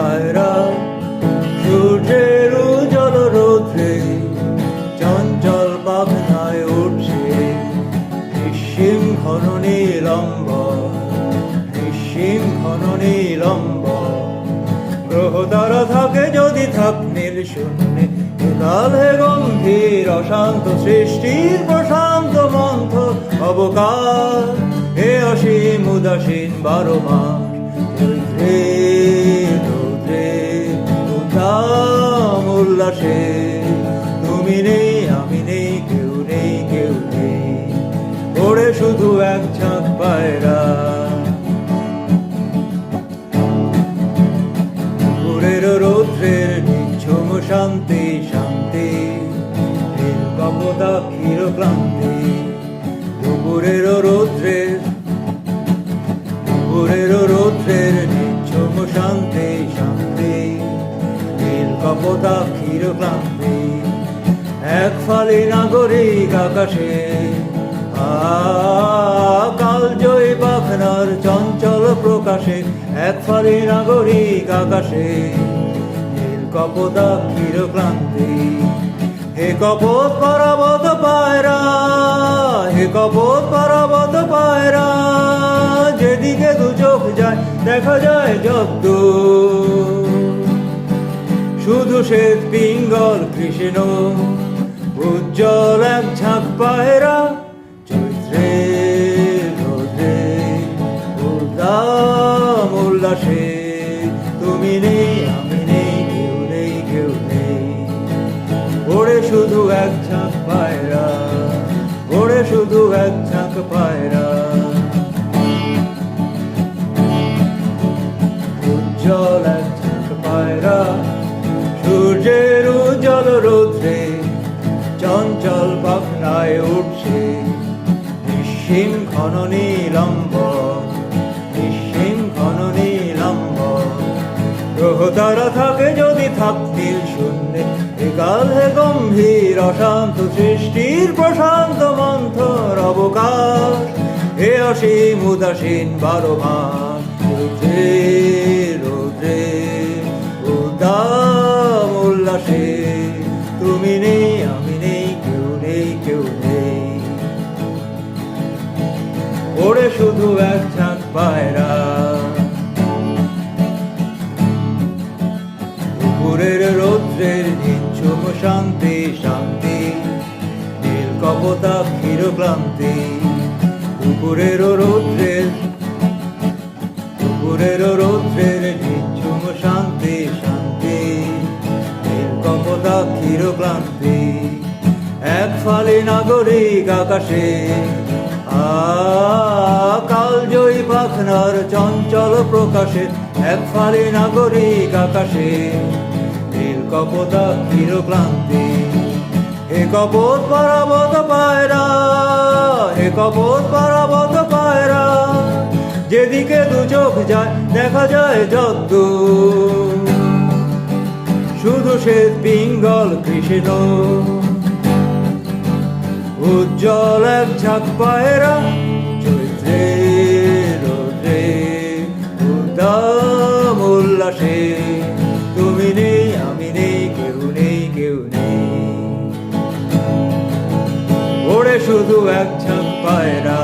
পায়রা। সূর্যের উজ্জ্বল রৌদ্রে চঞ্চল পাখনায় উঠছে। নিঃসীম ঘন নীলম্ব, নিঃসীম ঘন নীলম্ব। গ্রহ তারা থাকে যদি থাক নীল শূন্যে। কাল গম্ভীর, অশান্ত সৃষ্টির প্রশান্ত মন্থ, অবকাশ। হে অসীম, উদাসীন, বারো মাস উদ্দাম তুমি নেই, আমি নেই, কেউ নেই কেউ নেই। ওড়ে শুধু এক ঝাঁক পায়রা। দুপুরের রৌদ্রের নিঝুম শান্তি শান্তি। কপদা ক্ষীর ক্লান্তি। দুপুরের রৌদ্রের দুপুরের রৌদ্রের নিঝুম শান্তি শান্তি। নীল কপদা ক্ষীর ক্লান্তি। এক ফালি নাগরিক আকাশে। কাল জয় পাখনার চঞ্চল প্রকাশে। এক ফালি নাগরিক আকাশে। নীল কপদা ক্ষীর ক্লান্তি। হে কপত পরাবত পায়রা, হে কপত পরাবত পায়রা, যেদিকে দু চোখ যায়, দেখা যায় যত শুধু শ্বেত পিঙ্গল কৃষ্ণ, উজ্জ্বল এক ঝাঁক পায়রা চৈত্রে রোদে উদাম উল্লাসে, তুমি নেই, আমি নেই, কেউ নেই কেউ নেই। ওড়ে শুধু এক ঝাঁক পায়রা ওড়ে শুধু এক ঝাঁক পায়রা। চঞ্চল পাখনায় উঠছে। নিঃসীম ঘন নীলম্ব, নিঃসীম ঘন নীলম্ব। গ্রহ তারা থাকে যদি থাক নীল শূন্যে, একাল হে গম্ভীর অশান্ত সৃষ্টির প্রশান্ত মন্থর অবকাশ। হে অসীম উদাসীন বারো মাস ওড়ে শুধু এক ঝাঁক পায়রা। দুপুরের রৌদ্রের নিঝুম শান্তি শান্তি, নীল কপতা ক্ষীর ক্লান্তি। দুপুরের রৌদ্রের দুপুরের রৌদ্রের নিঝুম শান্তি শান্তি, নীল কপতা ক্ষীর ক্লান্তি। এক ফালি নাগরিক আকাশে কাল জয়ী পাখনার চঞ্চল প্রকাশে, এক ফালি নাগরিক আকাশে। নীল কপতা ক্ষীর ক্লান্তি হে কপত পরাবত পায়রা, হে কপত পরাবত পায়রা, যেদিকে দু চোখ যায়, দেখা যায় যত শুধু সে পিঙ্গল কৃষ্ণ উজ্জ্বল এক ঝাঁক পায়রা চরিত্রের রোদ্রে উদ্দাম উল্লাসে। তুমি নেই, আমি নেই, কেউ নেই কেউ নেই। ওরে শুধু এক ঝাঁক পায়রা।